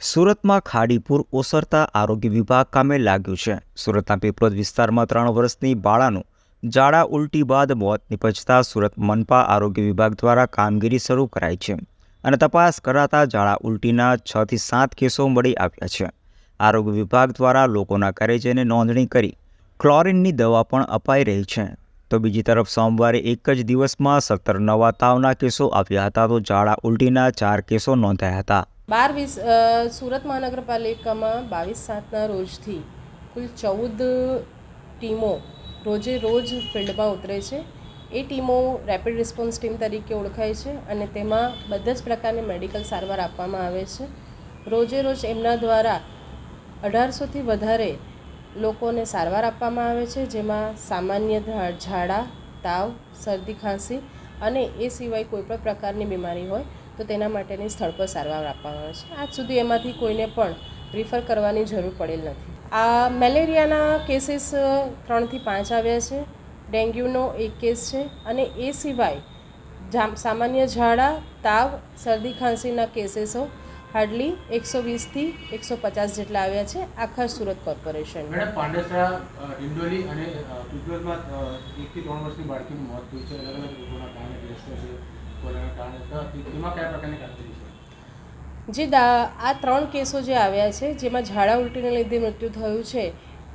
સુરતમાં ખાડીપુર ઓસરતા આરોગ્ય વિભાગ કામે લાગ્યું છે. સુરતના પીપરોદ વિસ્તારમાં ત્રણ વર્ષની બાળાનું ઝાડા ઉલટી બાદ મોત નિપજતા સુરત મનપા આરોગ્ય વિભાગ દ્વારા કામગીરી શરૂ કરાઈ છે અને તપાસ કરાતા ઝાડા ઉલટીના છથી સાત કેસો મળી આવ્યા છે. આરોગ્ય વિભાગ દ્વારા લોકોના ઘરે જઈને નોંધણી કરી ક્લોરિનની દવા પણ અપાઈ રહી છે. તો બીજી તરફ સોમવારે એક જ દિવસમાં સત્તર નવા તાવના કેસો આવ્યા હતા તો ઝાડા ઉલટીના ચાર કેસો નોંધાયા હતા. બાર વીસ સુરત મહાનગરપાલિકામાં બાવીસ સાતના રોજથી કુલ ચૌદ ટીમો રોજે રોજ ફિલ્ડમાં ઉતરે છે. એ ટીમો રેપિડ રિસ્પોન્સ ટીમ તરીકે ઓળખાય છે અને તેમાં બધા જ પ્રકારની મેડિકલ સારવાર આપવામાં આવે છે. રોજે રોજ એમના દ્વારા અઢારસોથી વધારે લોકોને સારવાર આપવામાં આવે છે, જેમાં સામાન્ય ઝાડા, તાવ, શરદી, ખાંસી અને એ સિવાય કોઈપણ પ્રકારની બીમારી હોય તો તેના માટેની સ્થળ પર સારવાર આપવામાં આવે છે. આજ સુધી એમાંથી કોઈને પણ રિફર કરવાની જરૂર પડેલ નથી. આ મેલેરિયાના કેસીસ ત્રણથી પાંચ આવ્યા છે. ડેન્ગ્યુનો એક કેસ છે અને એ સિવાય સામાન્ય ઝાડા તાવ શરદી ખાંસીના કેસીસો હાર્ડલી એકસો વીસથી એકસો પચાસ જેટલા આવ્યા છે આખા સુરત અ, અને જે દા આ ત્રણ કેસો જે આવ્યા છે, જેમાં ઝાડા ઉલટીને લીધે મૃત્યુ થયું છે,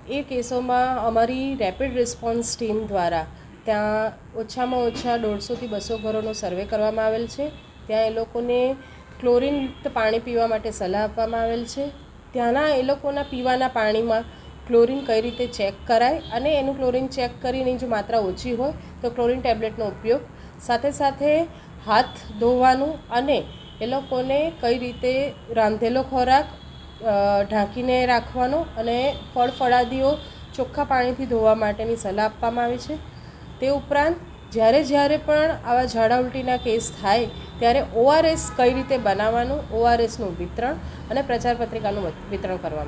એ કેસોમાં અમારી રેપિડ રિસ્પોન્સ ટીમ દ્વારા ત્યાં ઓછામાં ઓછા દોઢસોથી બસો ઘરોનો સર્વે કરવામાં આવેલ છે. ત્યાં એ લોકોને ક્લોરિનયુક્ત પાણી પીવા માટે સલાહ આપવામાં આવેલ છે. ત્યાંના એ લોકોના પીવાના પાણીમાં ક્લોરિન કઈ રીતે ચેક કરાય અને એનું ક્લોરિન ચેક કરીને જો માત્રા ઓછી હોય, તો ક્લોરિન ટેબ્લેટનો ઉપયોગ. સાથે સાથે હાથ ધોવાનું અને એ લોકોને કઈ રીતે રાંધેલો ખોરાક ઢાંકીને રાખવાનો અને ફળ ફળાદીઓ ચોખ્ખા પાણીથી ધોવા માટેની સલાહ આપવામાં આવી છે. તે ઉપરાંત જ્યારે જ્યારે પણ આવા ઝાડા ઉલટીના કેસ થાય, ત્યારે ઓઆરએસ કઈ રીતે બનાવવાનું, ઓઆરએસનું વિતરણ અને પ્રચાર પત્રિકાનું વિતરણ કરવામાં